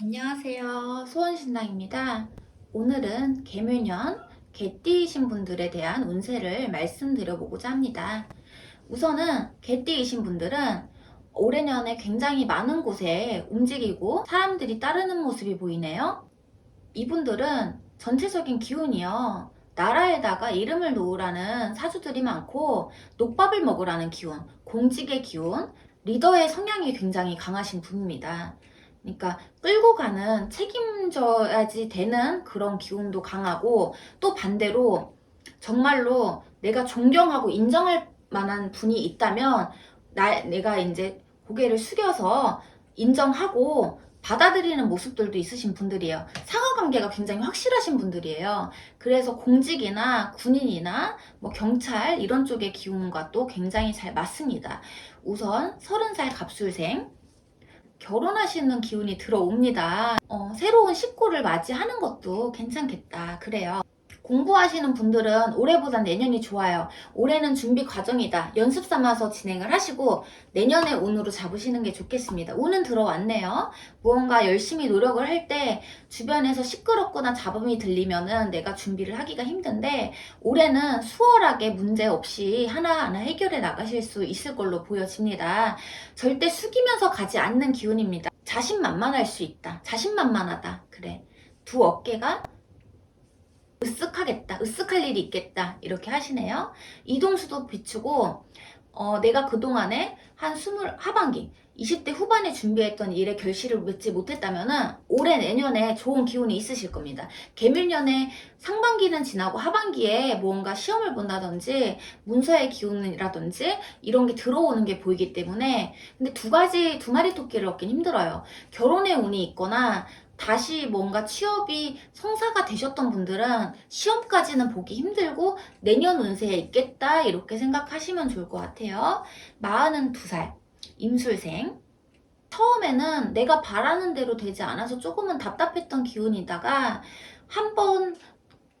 안녕하세요. 소원신당입니다. 오늘은 개묘년 개띠이신 분들에 대한 운세를 말씀드려보고자 합니다. 우선은 개띠이신 분들은 올해 년에 굉장히 많은 곳에 움직이고 사람들이 따르는 모습이 보이네요. 이분들은 전체적인 기운이요. 나라에다가 이름을 놓으라는 사주들이 많고 녹밥을 먹으라는 기운, 공직의 기운, 리더의 성향이 굉장히 강하신 분입니다. 그러니까 끌고 가는 책임져야지 되는 그런 기운도 강하고 또 반대로 정말로 내가 존경하고 인정할 만한 분이 있다면 나, 내가 이제 고개를 숙여서 인정하고 받아들이는 모습들도 있으신 분들이에요. 상하관계가 굉장히 확실하신 분들이에요. 그래서 공직이나 군인이나 뭐 경찰 이런 쪽의 기운과 또 굉장히 잘 맞습니다. 우선 30살 갑술생 결혼하시는 기운이 들어옵니다. 어, 새로운 식구를 맞이하는 것도 괜찮겠다. 그래요. 공부하시는 분들은 올해보다 내년이 좋아요. 올해는 준비 과정이다. 연습 삼아서 진행을 하시고 내년에 운으로 잡으시는 게 좋겠습니다. 운은 들어왔네요. 무언가 열심히 노력을 할 때 주변에서 시끄럽거나 잡음이 들리면은 내가 준비를 하기가 힘든데 올해는 수월하게 문제 없이 하나하나 해결해 나가실 수 있을 걸로 보여집니다. 절대 숙이면서 가지 않는 기운입니다. 자신만만할 수 있다. 자신만만하다. 그래. 두 어깨가 으쓱하겠다. 으쓱할 일이 있겠다. 이렇게 하시네요. 이동수도 비추고 어, 내가 그동안에 한 스물 하반기 20대 후반에 준비했던 일에 결실을 맺지 못했다면은 올해 내년에 좋은 기운이 있으실 겁니다. 개밀년에 상반기는 지나고 하반기에 뭔가 시험을 본다든지 문서의 기운이라든지 이런 게 들어오는 게 보이기 때문에 근데 두 가지 두 마리 토끼를 얻긴 힘들어요. 결혼의 운이 있거나 다시 뭔가 취업이 성사가 되셨던 분들은 시험까지는 보기 힘들고 내년 운세에 있겠다 이렇게 생각하시면 좋을 것 같아요. 42살 임술생 처음에는 내가 바라는 대로 되지 않아서 조금은 답답했던 기운이다가 한 번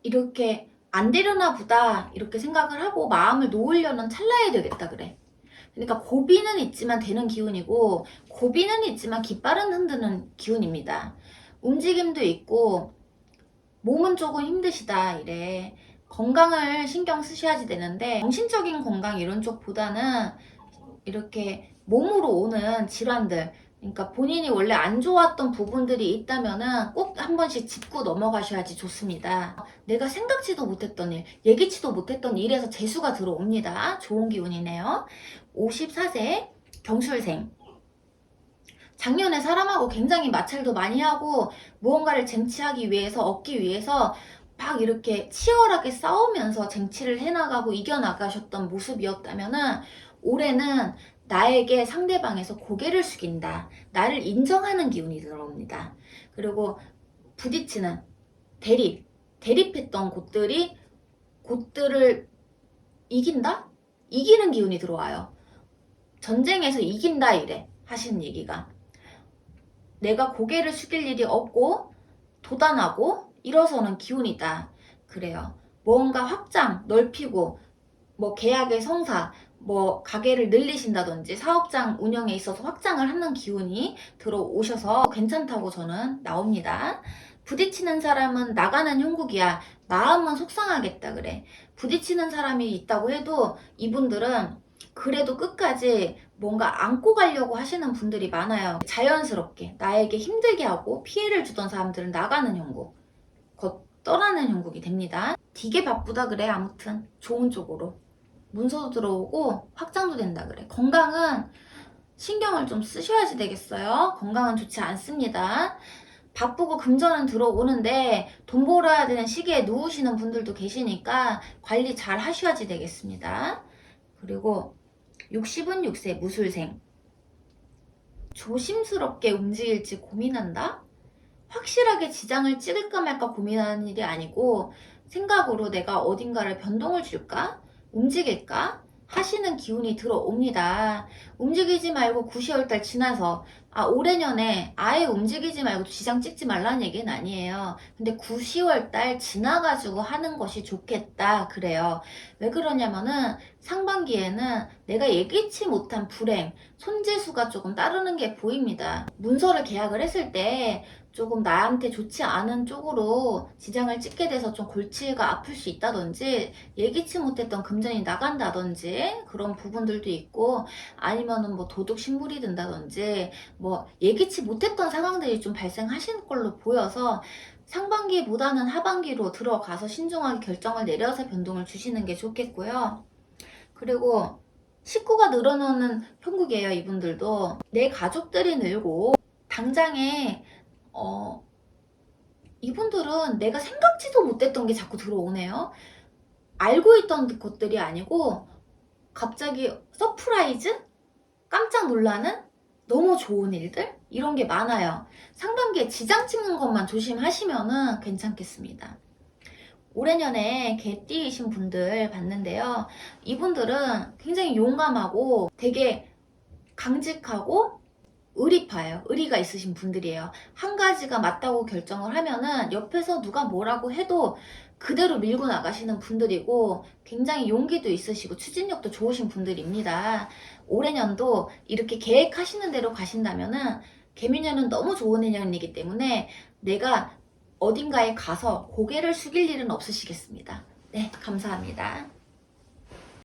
이렇게 안 되려나 보다 이렇게 생각을 하고 마음을 놓으려는 찰나에 되겠다 그래. 그러니까 고비는 있지만 되는 기운이고 고비는 있지만 깃발은 흔드는 기운입니다. 움직임도 있고 몸은 조금 힘드시다 이래 건강을 신경 쓰셔야지 되는데 정신적인 건강 이런 쪽보다는 이렇게 몸으로 오는 질환들 그러니까 본인이 원래 안 좋았던 부분들이 있다면은 꼭한 번씩 짚고 넘어가셔야지 좋습니다. 내가 생각지도 못했던 일, 예기치도 못했던 일에서 재수가 들어옵니다. 좋은 기운이네요. 54세 경술생. 작년에 사람하고 굉장히 마찰도 많이 하고 무언가를 쟁취하기 위해서 얻기 위해서 막 이렇게 치열하게 싸우면서 쟁취를 해나가고 이겨나가셨던 모습이었다면은 올해는 나에게 상대방에서 고개를 숙인다. 나를 인정하는 기운이 들어옵니다. 그리고 부딪히는 대립, 대립했던 곳들이 곳들을 이긴다? 이기는 기운이 들어와요. 전쟁에서 이긴다 이래 하시는 얘기가 내가 고개를 숙일 일이 없고 도단하고 일어서는 기운이다. 그래요. 뭔가 확장, 넓히고 뭐 계약의 성사, 뭐 가게를 늘리신다든지 사업장 운영에 있어서 확장을 하는 기운이 들어오셔서 괜찮다고 저는 나옵니다. 부딪히는 사람은 나가는 형국이야. 마음은 속상하겠다 그래. 부딪히는 사람이 있다고 해도 이분들은 그래도 끝까지 뭔가 안고 가려고 하시는 분들이 많아요. 자연스럽게 나에게 힘들게 하고 피해를 주던 사람들은 나가는 형국, 곧 떠나는 형국이 됩니다. 되게 바쁘다 그래 아무튼 좋은 쪽으로 문서도 들어오고 확장도 된다 그래. 건강은 신경을 좀 쓰셔야지 되겠어요. 건강은 좋지 않습니다. 바쁘고 금전은 들어오는데 돈 벌어야 되는 시기에 누우시는 분들도 계시니까 관리 잘 하셔야지 되겠습니다. 그리고 60은 6세 무술생. 조심스럽게 움직일지 고민한다? 확실하게 지장을 찍을까 말까 고민하는 일이 아니고 생각으로 내가 어딘가를 변동을 줄까? 움직일까? 하시는 기운이 들어옵니다. 움직이지 말고 9, 10월달 지나서 아 올해년에 아예 움직이지 말고 지장 찍지 말라는 얘기는 아니에요. 근데 9, 10월 달 지나가지고 하는 것이 좋겠다 그래요. 왜 그러냐면은 상반기에는 내가 예기치 못한 불행, 손재수가 조금 따르는 게 보입니다. 문서를 계약을 했을 때 조금 나한테 좋지 않은 쪽으로 지장을 찍게 돼서 좀 골치가 아플 수 있다든지 예기치 못했던 금전이 나간다든지 그런 부분들도 있고 아니면은 뭐 도둑 신불이 든다든지 뭐 예기치 못했던 상황들이 좀 발생하시는 걸로 보여서 상반기보다는 하반기로 들어가서 신중하게 결정을 내려서 변동을 주시는 게 좋겠고요. 그리고 식구가 늘어나는 편국이에요, 이분들도. 내 가족들이 늘고, 당장에, 어, 이분들은 내가 생각지도 못했던 게 자꾸 들어오네요. 알고 있던 것들이 아니고, 갑자기 서프라이즈? 깜짝 놀라는? 너무 좋은 일들? 이런 게 많아요. 상반기에 지장 찍는 것만 조심하시면은 괜찮겠습니다. 올해년에 개띠이신 분들 봤는데요. 이분들은 굉장히 용감하고 되게 강직하고 의리파예요. 의리가 있으신 분들이에요. 한 가지가 맞다고 결정을 하면은 옆에서 누가 뭐라고 해도 그대로 밀고 나가시는 분들이고 굉장히 용기도 있으시고 추진력도 좋으신 분들입니다. 올해 년도 이렇게 계획하시는 대로 가신다면은 개미년은 너무 좋은 인연이기 때문에 내가 어딘가에 가서 고개를 숙일 일은 없으시겠습니다. 네, 감사합니다.